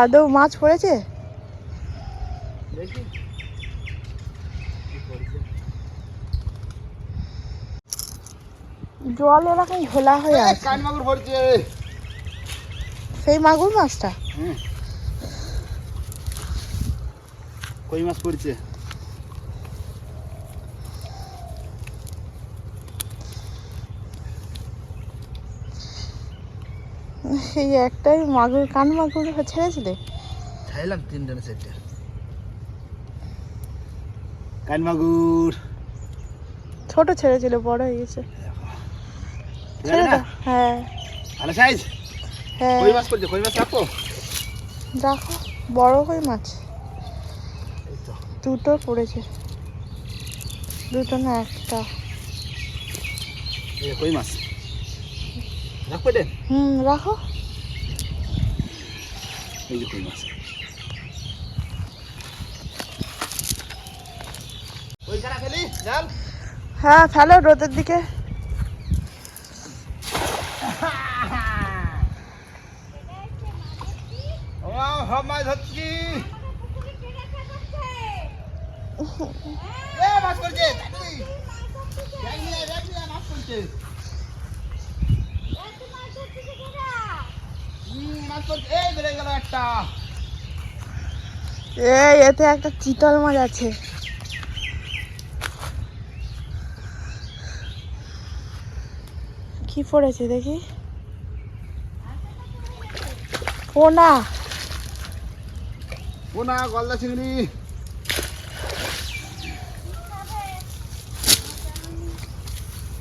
আদৌ মাছ পড়েছে? জল এরকম ঘোলা হয়ে আছে। সেই মাগুর মাছটা? কই মাছ পড়ছে? সেই একটাই মাগুর কান মাগুর ছেড়েছিলে? কান মাগুর। ছোট ছেড়েছিল বড় হয়ে গেছে। ছেড়ে দাও হ্যাঁ। ভালো সাইজ? হ্যাঁ। কই মাছ কই মাছ রাখো? দেখো বড় কই মাছ? দুটো পড়েছে। দুটো না একটা। এই কই মাছ? রাখো দেন হুম রাখো এই যে কই মাছ ওইখানে ফেলি জাল হ্যাঁ ফেলো রোদের দিকে ও সব মাছ ধরছি এ মাছ পড়ছে দাদুই ব্যাগ নিয়ে আয়, ব্যাগ নিয়ে আয়, মাছ পড়ছে হুম, মাছ পড়ছে এই বেড়ে গেল একটা এতে একটা চিতল মাছ আছে। কি পড়েছে দেখি? পোনা। পোনা, গলদা চিংড়ি।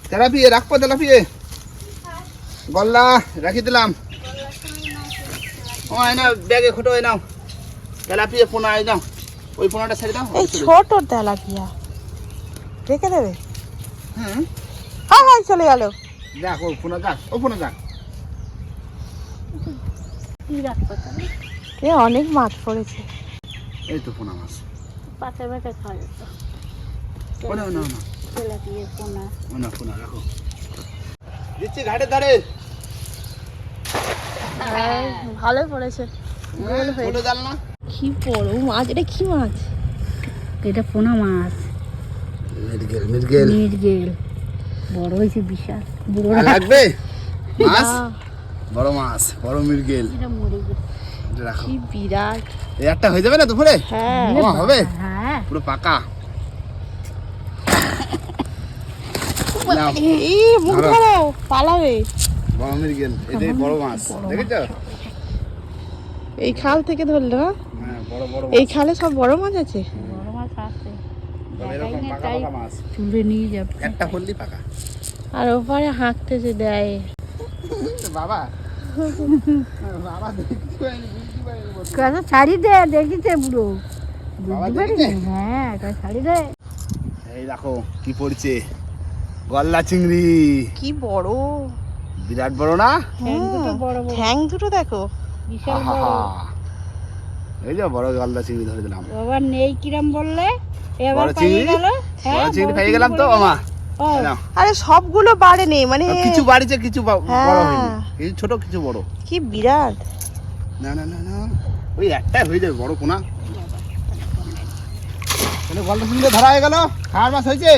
তেলাপিয়ে, রাখব তেলাপিয়ে। গল্লা রাখি দিলাম। ও, এই নাও, ব্যাগে খোটো, এই নাও। তেলাপিয়ে পোনা এই নাও। ওই পোনাটা ছেড়ে দাও এই ছোট তেলাপিয়া। রেখে দেবে? হুম। হ্যাঁ হ্যাঁ চলে গেল। যাক ও পোনা যাক ও পোনা যাক। এ অনেক মাছ পড়েছে। এই তো পোনা মাছ। পাতা পাতা খাওয়া যেত না না তেলাপিয়া পোনা পোনা পোনা রাখো। দিচ্ছি ঘাটের ধারে। হ্যাঁ ভালোই পড়েছে। গোল হয়ে জাল না। কি বড় মাছ? এটা কি মাছ? এটা পোনা মাছ। মিরগেল মিরগেল। মির্গেল। বড় হয়েছে বিশাল। বুড়ো লাগবে? মাছ? বড় মাছ বড় মিরগেল। এটা মরে গেছে। রাখো। কি বিরাট। এই একটা হয়ে যাবে না দুপুরে? হ্যাঁ। হবে? হ্যাঁ। পুরো পাকা। পালাবে। বড় মিরগেল এটাই বড় মাছ দেখেছ? এই খাল থেকে ধরলো না হ্যাঁ? এই খালে সব বড় মাছ আছে? বড় মাছ আছে। তুলে নিয়ে যাবে। একটা পাকা। আর ওপারে হাঁকতেছে দেয়। বাবা। ছাড়ি দে পারি? হ্যাঁ কথা ছাড়ি দে। এই দেখো কি পড়ছে? গলদা চিংড়ি। কি বড়। বিরাট বড় না? ঠ্যাং দুটো বড় বড়। দুটো দেখো। বিশাল বড়। এই যে বড় গলদা চিংড়ি ধরে দিলাম। বাবা নেই কিরম বললে? এবার গেল। হ্যাঁ চিংড়ি পেয়ে গেলাম তো মামা। আরে সবগুলো বাড়ে নেই মানে কিছু বাড়িছে কিছু হ্যাঁ। বড় হয়নি। কিছু ছোট কিছু বড়। কি বিরাট। না না না না। ওই একটাই হয়ে যাবে বড় কোনা। তাহলে গলদা চিংড়ি ধরা হয়ে গেল। খাওয়ার মাছ হয়েছে?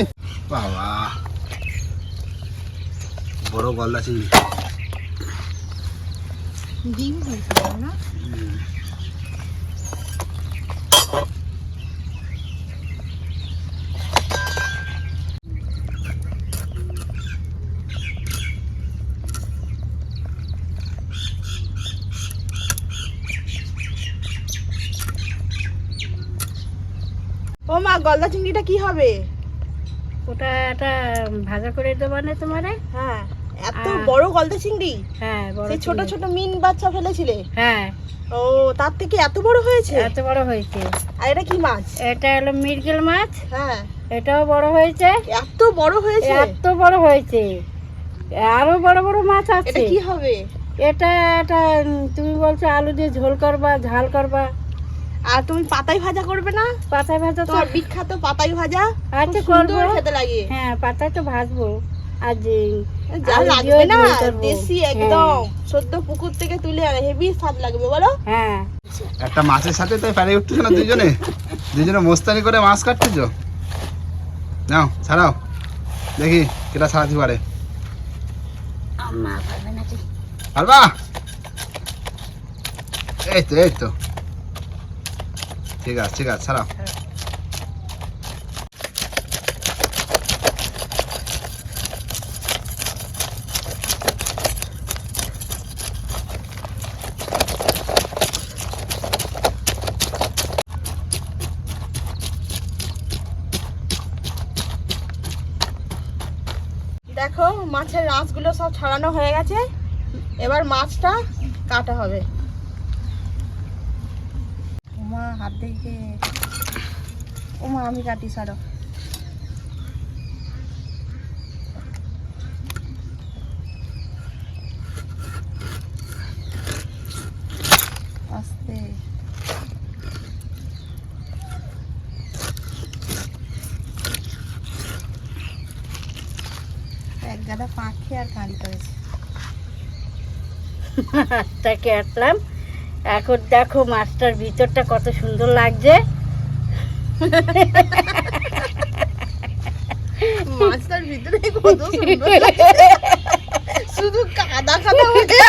বাবা। বড় গলদা চিংড়ি ডিম হয়েছে না? ও মা গলদা চিংড়িটা কি হবে? ওটা একটা ভাজা করে দেবো না তোমারে? হ্যাঁ এত বড় গলদা চিংড়ি? হ্যাঁ সেই ছোট ছোট মিন বাচ্চা ফেলেছিলে? হ্যাঁ। ও তার থেকে এত বড় হয়েছে? এত বড় হয়েছে। আর এটা কি মাছ? এটা হলো মিরগেল মাছ। হ্যাঁ। এটাও বড় হয়েছে। এত বড় হয়েছে? এত বড় হয়েছে। আরও বড় বড় মাছ এটা আছে কি হবে? এটা এটা তুমি বলছো আলু দিয়ে ঝোল করবা ঝাল করবা। আর তুমি পাতাই ভাজা করবে না? পাতা ভাজা তো তোমার বিখ্যাত পাতাই ভাজা। আচ্ছা করব। খেতে লাগে। হ্যাঁ পাতা তো ভাজবো। আর যে যা লাগবে না দেশি হ্যাঁ। একদম। সদ্য পুকুর থেকে তুলে আনে হেভি স্বাদ লাগবে বলো। হ্যাঁ। একটা মাছের সাথে তাই পারে উঠতেছে না দুজনে দুজনে মোস্তানি করে মাছ কাটতেছ? নাও ছাড়াও। দেখি কেটা ছাড়াতে পারে। পারবা? এই তো এই তো। ঠিক আছে ঠিক আছে, ছাড়াও। দেখো, মাছের রাঁচগুলো সব ছড়ানো হয়ে গেছে। এবার মাছটা কাটা হবে ওমা হাত দেখে ওমা আমি কাটি গাদা পাখি আর করেছে মাছটা কাটলাম এখন দেখো মাছটার ভিতরটা কত সুন্দর লাগছে। মাছটার ভিতরে কত সুন্দর শুধু কাদা কাদা উঠে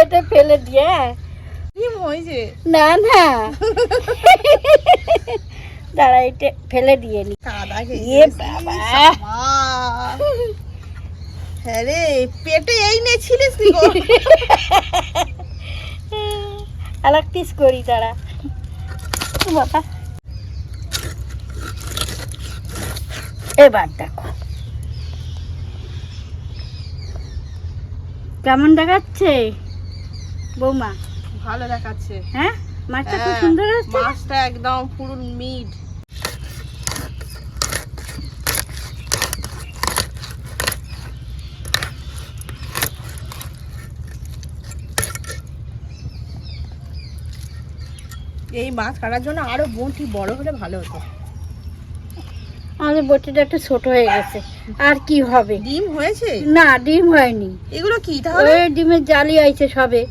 এটা ফেলে দিয়ে। হয়েছে না না। দাঁড়া এটা ফেলে দিয়ে নি। কাদা ইয়ে বাবা। হ্যাঁ রে পেটে এই নেছিলিস কি গো? আর এক পিস করি ও বাবা। এবার দেখো। কেমন দেখাচ্ছে? বৌমা। ভালো দেখাচ্ছে। হ্যাঁ? মাছটা খুব হ্যাঁ, সুন্দর মাছটা একদম পুরো মিট। এই মাছ কাটার জন্য আরও বটি বড় হলে ভালো হতো। আমাদের বটিটা একটু ছোট হয়ে গেছে। আর কি হবে? ডিম হয়েছে? না ডিম হয়নি। এগুলো কি তাহলে? ওই ডিমের জালি আইছে সবে।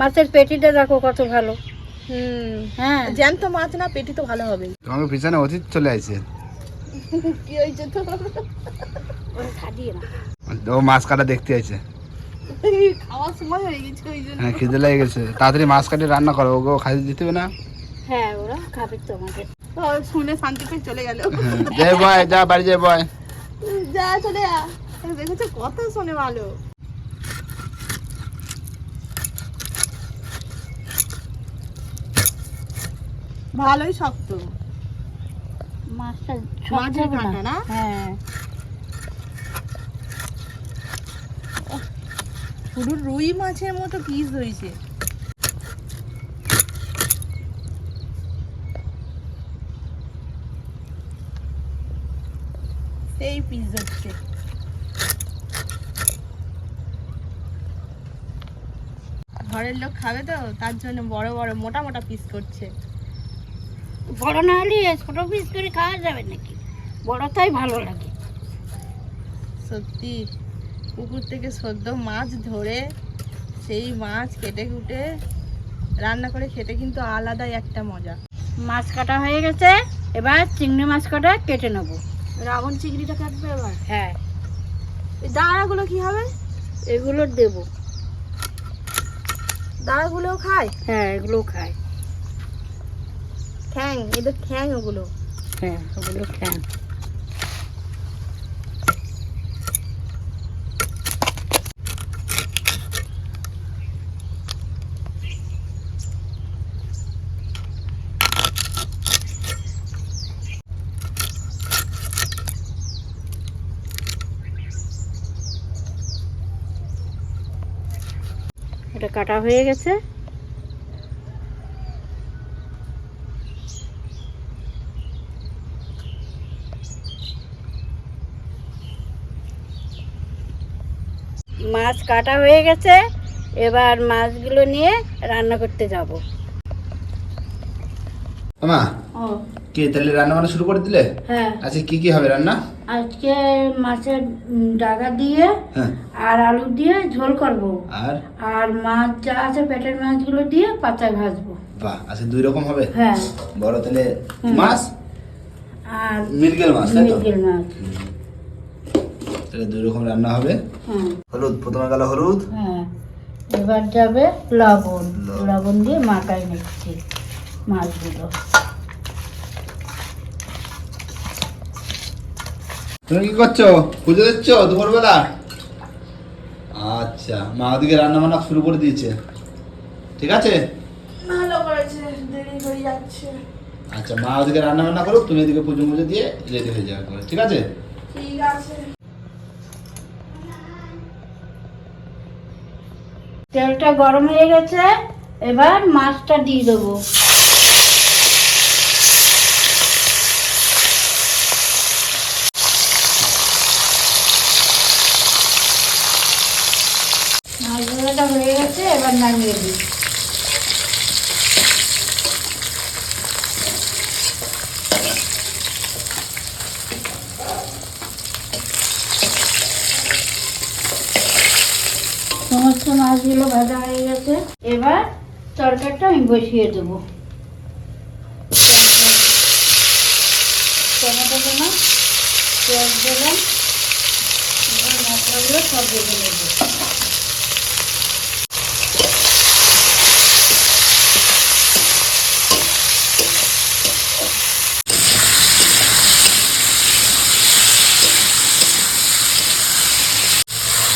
মাছের পেটিটা দেখো কত ভালো। হুম। হ্যাঁ। জ্যান্ত মাছ না পেটি তো ভালো হবে। তোমাকে পিছনে অতীত চলে আসছে কি হয়েছে তো? ও মাছ কাটা দেখতে আছে খাওয়ার সময় হয়ে গেছে ওই জন্য। হ্যাঁ খিদে লেগে গেছে। তাড়াতাড়ি মাছ কাটে রান্না করো ওকে খাইতে দিতে হবে না? হ্যাঁ ওরা খাবে তোমাদের ও, শুনে শান্তি পেয়ে চলে গেল। যা বয় যা বাড়ি যা বয়। যা চলে যা দেখেছ কত শোনে ভালো। ভালোই শক্ত। মাছটা মাছের কাঁটা না? হ্যাঁ। পুরো রুই মাছের মতো পিস হয়েছে সেই পিস হচ্ছে। ঘরের লোক খাবে তো তার জন্য বড় বড় মোটা মোটা পিস করছে। বড় না হলে ছোট পিস করে খাওয়া যাবে নাকি? বড়টাই ভালো লাগে। সত্যি। পুকুর থেকে সদ্য মাছ ধরে সেই মাছ কেটে কুটে রান্না করে খেতে কিন্তু আলাদাই একটা মজা। মাছ কাটা হয়ে গেছে এবার চিংড়ি মাছ কাটা কেটে নেব। রাবণ চিংড়িটা কাটবে এবার? হ্যাঁ। এই দাঁড়াগুলো কি হবে? এগুলো দেবো। দাঁড়াগুলোও খায়? হ্যাঁ এগুলো খায়। ঠ্যাং এদের ঠ্যাং ওগুলো। হ্যাঁ ওগুলো খায় কাটা হয়ে গেছে। মাছ কাটা হয়ে গেছে। এবার মাছগুলো নিয়ে রান্না করতে যাব। মা ও। কে তাহলে রান্না বান্না শুরু করে দিলে? হ্যাঁ। আচ্ছা কি কি হবে রান্না? আজকে মাছের ডাগা দিয়ে হ্যাঁ। আর আলু দিয়ে ঝোল করব। আর? আর মাছ যা আছে পেটের মাছগুলো দিয়ে পাতা ভাজবো। বাহ আচ্ছা দুই রকম হবে? হ্যাঁ। বড় তাহলে মাছ? আর মিরগেল মাছ তাই তো? মৃগেল মাছ। তাহলে দুই রকম রান্না হবে। হ্যাঁ। হলুদ প্রথমে গেল হলুদ। হ্যাঁ। এবার যাবে লবণ। লবণ। লবণ দিয়ে মাখাই নিচ্ছি মাছগুলো। তুমি কি করছ? পুজো দিচ্ছ দুপুরবেলা? আচ্ছা মা ওদিকে রান্না বান্না শুরু করে দিয়েছে। ঠিক আছে? ভালো করেছে দেরি হয়ে যাচ্ছে। আচ্ছা মা ওদিকে রান্না বান্না করো তুমি এদিকে পুজো মুজো দিয়ে রেডি হয়ে যাবে করে ঠিক আছে? ঠিক আছে। তেলটা গরম হয়ে গেছে এবার মাছটা দিয়ে দেবো মাছ ভাজাটা হয়ে গেছে এবার নামিয়ে দিই সমস্ত মাছগুলো ভাজা হয়ে গেছে। এবার তরকারিটা আমি বসিয়ে দেবো। টমেটো দিলাম পেঁয়াজ দিলাম মশলাগুলো সব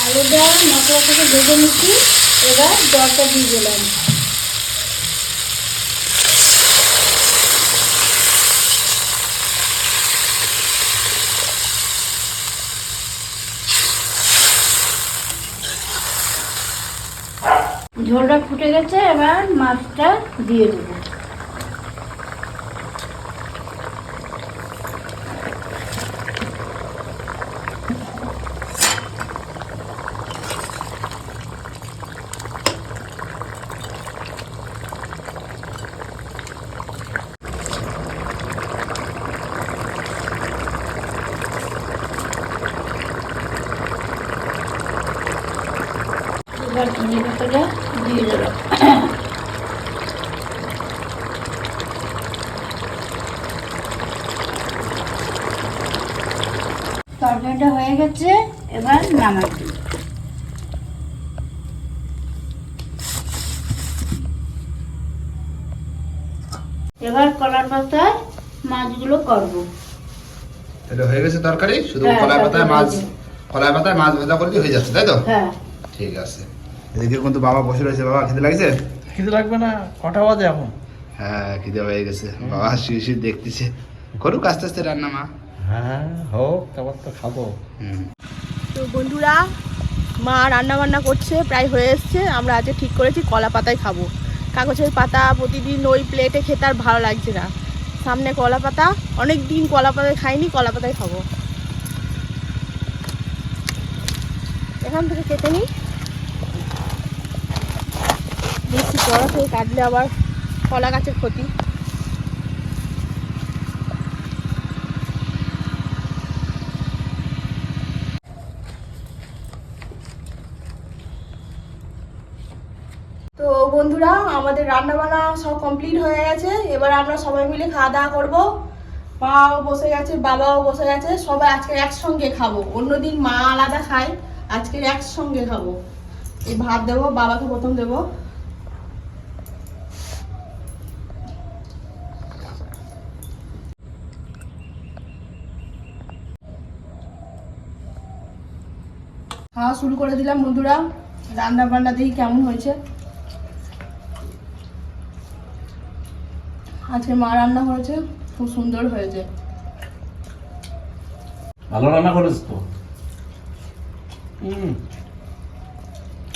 আলুটা মশলা থেকে ভেজে নিচ্ছি। এবার জলটা দিয়ে দিলাম। ঝোলটা ফুটে গেছে, এবার মাছটা দিয়ে দেবো এবার ধনে পাতাটা দিয়ে দেবো তরকারিটা হয়ে গেছে এবার নামাই দিই এবার কলার পাতায় মাছগুলো করব। তাহলে হয়ে গেছে তরকারি? শুধু হ্যাঁ, কলাই পাতায় মাছ কলাই পাতায় মাছ ভাজা করলে হয়ে যাচ্ছে তাই তো? হ্যাঁ। ঠিক আছে। এদিকে কিন্তু বাবা বসে রয়েছে। বাবা খেতে লাগছে? খিদে লাগবে না কটা বাজে এখন? হ্যাঁ খিদে হয়ে গেছে। বাবা শুয়ে শুয়ে দেখতেছে। করুক আস্তে আস্তে রান্না মা। হ্যাঁ হোক তারপর তো খাব। হুম। তো বন্ধুরা মা রান্না বান্না করছে প্রায় হয়ে এসছে। আমরা আজকে ঠিক করেছি কলা পাতায় খাব। কাগজের পাতা, প্রতিদিন ওই প্লেটে খেতে আর ভালো লাগছে না। সামনে কলা পাতা অনেক দিন কলা পাতায় খাইনি, কলা পাতায় খাব। এখান থেকে কেটে নিই। বেশি বড় কাটলে আবার কলা গাছের ক্ষতি তো বন্ধুরা আমাদের রান্না বান্না সব কমপ্লিট হয়ে গেছে। এবার আমরা সবাই মিলে খাওয়া দাওয়া করব। মাও বসে গেছে, বাবাও বসে গেছে, সবাই আজকে একসঙ্গে খাব। অন্যদিন মা আলাদা খায়, আজকে একসঙ্গে খাব। এই ভাত দেবো, বাবাকে প্রথম দেবো। খাওয়া শুরু করে দিলাম বন্ধুরা। রান্না বান্না দেখি কেমন হয়েছে। আজকে মা রান্না করেছে খুব সুন্দর হয়েছে। ভালো রান্না করেছ তো? হুম।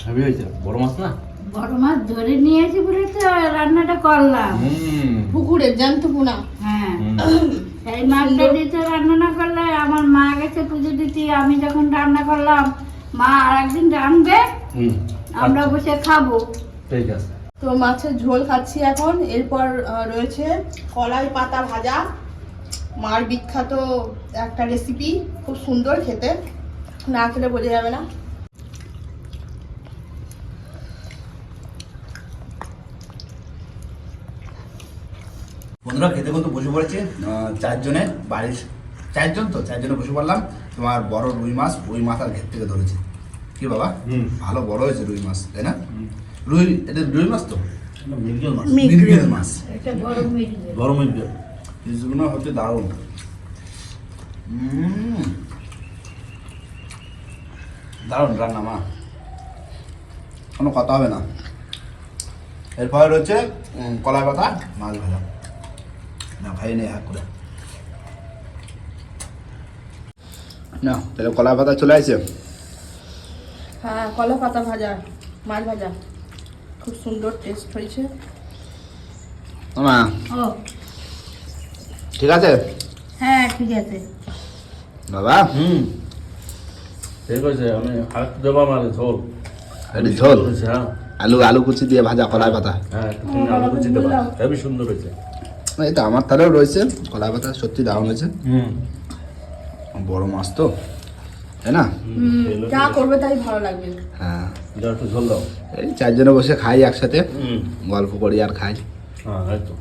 হেভি হয়েছে। বড় মাছ না? বড় মাছ ধরে নিয়েছি বলে তো রান্নাটা করলাম। হুম। পুকুরের জ্যান্ত পোনা। হ্যাঁ। এই মাছটা দিতে রান্না না করলে আমার মা গেছে পুজো দিতে। আমি যখন রান্না করলাম মা আর একদিন রানবে হুম। আমরা বসে খাব। ঠিক আছে। তো মাছের ঝোল খাচ্ছি এখন। এরপর রয়েছে কলাই পাতা ভাজা। মার বিখ্যাত একটা রেসিপি খুব সুন্দর খেতে। না খেলে বোঝা যাবে না। বন্ধুরা খেতে কিন্তু বসে পড়েছে চারজনে বাড়ির চারজন তো চারজনে বসে পড়লাম। তোমার বড় রুই মাছ রুই মাছ আর ঘের থেকে ধরেছে। কি বাবা? হুম। ভালো বড় হয়েছে রুই মাছ তাই না? রুই এটা রুই মাছ তো? মাছ। মাছ। বড় পিসগুলো হচ্ছে দারুণ। উম। দারুণ রান্না মা। কোনো কথা হবে না। এরপরে রয়েছে উম, কলাই পাতা মাছ ভাজা। না ভাই নেই হাত করে। না তাহলে কলাই পাতা চলে আসে হ্যাঁ কলা পাতা ভাজা মাছ ভাজা। খুব সুন্দর টেস্ট হয়েছে। ও। ঠিক আছে? হ্যাঁ ঠিক আছে। বাবা। হুম। ঠিক আছে আমি আর দেবো আমার ঝোল। এটি ঝোল? হ্যাঁ। আলু আলু কুচি দিয়ে ভাজা কলাই পাতা? হ্যাঁ আলু কুচি দেবো। হেবি সুন্দর হয়েছে। এই তো আমার তাহলেও রয়েছে কলাই পাতা সত্যি দারুণ হয়েছে। হুম। বড় মাছ তো তাই না? যা করবে তাই ভালো লাগবে। হ্যাঁ। একটু ঝোল দাও। এই চারজনে বসে খাই একসাথে। গল্প করি আর খাই। হ্যাঁ তো।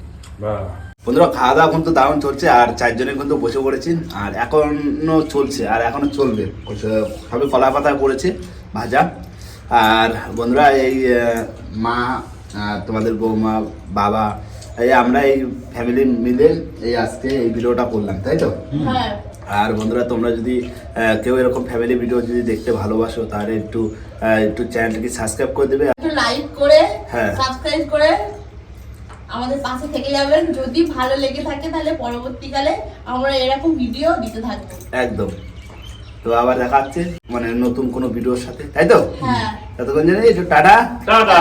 বন্ধুরা খাওয়া দাওয়া কিন্তু দারুণ চলছে আর চারজনে কিন্তু বসে পড়েছি আর এখনও চলছে আর এখনও চলবে। সবে কলা পাতা পড়েছে ভাজা। আর বন্ধুরা এই মা আর তোমাদের বৌমা বাবা এই আমরা এই ফ্যামিলি মিলে এই আজকে এই ভিডিওটা করলাম তাই তো? হ্যাঁ। আর বন্ধুরা তোমরা যদি কেউ এরকম ফ্যামিলি ভিডিও যদি দেখতে ভালোবাসো তাহলে একটু একটু চ্যানেলটিকে সাবস্ক্রাইব করে দেবে। একটু লাইক করে হ্যাঁ। সাবস্ক্রাইব করে আমাদের পাশে থেকে যাবেন। যদি ভালো লেগে থাকে তাহলে পরবর্তীকালে আমরা এরকম ভিডিও দিতে থাকব। একদম। তো আবার দেখা হচ্ছে মানে নতুন কোনো ভিডিওর সাথে। তাই তো? হ্যাঁ। ততক্ষণ জানি একটু টাটা। টাটা।